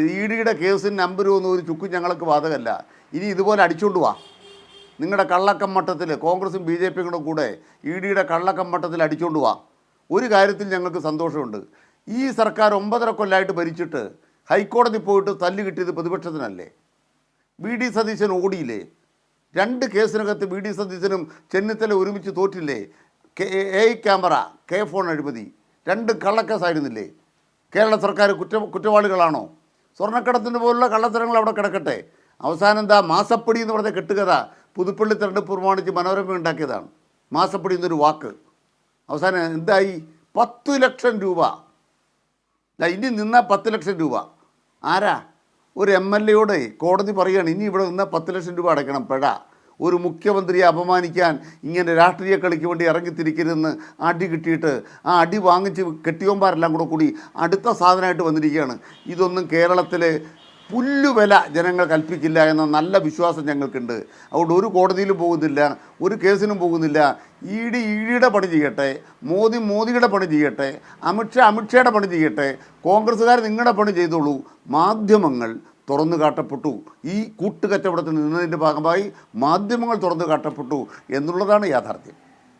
E ഡിയുടെ കേസിന് number ഒന്നും ഒരു ചുക്കും ഞങ്ങൾക്ക് ബാധകമല്ല ഇനി ഇതുപോലെ അടിച്ചുകൊണ്ട് വാ. നിങ്ങളുടെ കള്ളക്കമ്മട്ടത്തിൽ കോൺഗ്രസും ബി ജെ പിയുടെ കൂടെ ഇ ഡിയുടെ കള്ളക്കമ്മട്ടത്തിൽ അടിച്ചുകൊണ്ട് വാ. ഒരു കാര്യത്തിൽ ഞങ്ങൾക്ക് സന്തോഷമുണ്ട്. ഈ സർക്കാർ ഒമ്പതര കൊല്ലമായിട്ട് ഭരിച്ചിട്ട് ഹൈക്കോടതി പോയിട്ട് തല്ല് കിട്ടിയത് പ്രതിപക്ഷത്തിനല്ലേ? വി ഡി സതീശൻ ഓടിയില്ലേ? രണ്ട് കേസിനകത്ത് വി ഡി സതീശനും ചെന്നിത്തല ഒരുമിച്ച് തോറ്റില്ലേ? K A camera K phone അഴിമതി. രണ്ട് കള്ളക്കേസായിരുന്നില്ലേ കേരള സർക്കാർ കുറ്റ കുറ്റവാളികളാണോ? സ്വർണക്കടത്തിന്റെ പോലുള്ള കള്ളത്തരങ്ങൾ അവിടെ കിടക്കട്ടെ. അവസാനം എന്താ മാസപ്പടി എന്ന് പറഞ്ഞ കെട്ടുകഥ പുതുപ്പള്ളി തെരഞ്ഞെടുപ്പ് പ്രമാണിച്ച് മനോരമ ഉണ്ടാക്കിയതാണ്. മാസപ്പടി എന്നൊരു വാക്ക്. അവസാനം എന്തായി? പത്ത് ലക്ഷം രൂപ. ഇനി നിന്നാൽ പത്ത് ലക്ഷം രൂപ. ആരാ? ഒരു എം എൽ എയോട് കോടതി പറയുകയാണ് ഇനി ഇവിടെ നിന്നാൽ പത്ത് ലക്ഷം രൂപ അടയ്ക്കണം പെട. ഒരു മുഖ്യമന്ത്രിയെ അപമാനിക്കാൻ ഇങ്ങനെ രാഷ്ട്രീയ കളിക്ക് വേണ്ടി ഇറങ്ങിത്തിരിക്കരുതെന്ന് അടി കിട്ടിയിട്ട് ആ അടി വാങ്ങിച്ച് കെട്ടിയോമ്പാരെല്ലാം കൂടെ കൂടി അടുത്ത സാധനമായിട്ട് വന്നിരിക്കുകയാണ്. ഇതൊന്നും കേരളത്തിലെ പുല്ലുവില ജനങ്ങൾ കൽപ്പിക്കില്ല എന്ന നല്ല വിശ്വാസം ഞങ്ങൾക്കുണ്ട്. അതുകൊണ്ട് ഒരു കോടതിയിലും പോകുന്നില്ല ഒരു കേസിനും പോകുന്നില്ല. ഇ ഡി ഇ ഡിയുടെ പണി ചെയ്യട്ടെ മോദി മോദിയുടെ പണി ചെയ്യട്ടെ അമിത്ഷാ അമിത്ഷായുടെ പണി ചെയ്യട്ടെ കോൺഗ്രസ്സുകാർ നിങ്ങളുടെ പണി ചെയ്തോളൂ. മാധ്യമങ്ങൾ തുറന്നു കാട്ടപ്പെട്ടു. ഈ കൂട്ടുകച്ചവടത്തിൽ നിന്നതിന്റെ ഭാഗമായി മാധ്യമങ്ങൾ തുറന്നു കാട്ടപ്പെട്ടു എന്നുള്ളതാണ് യാഥാർത്ഥ്യം.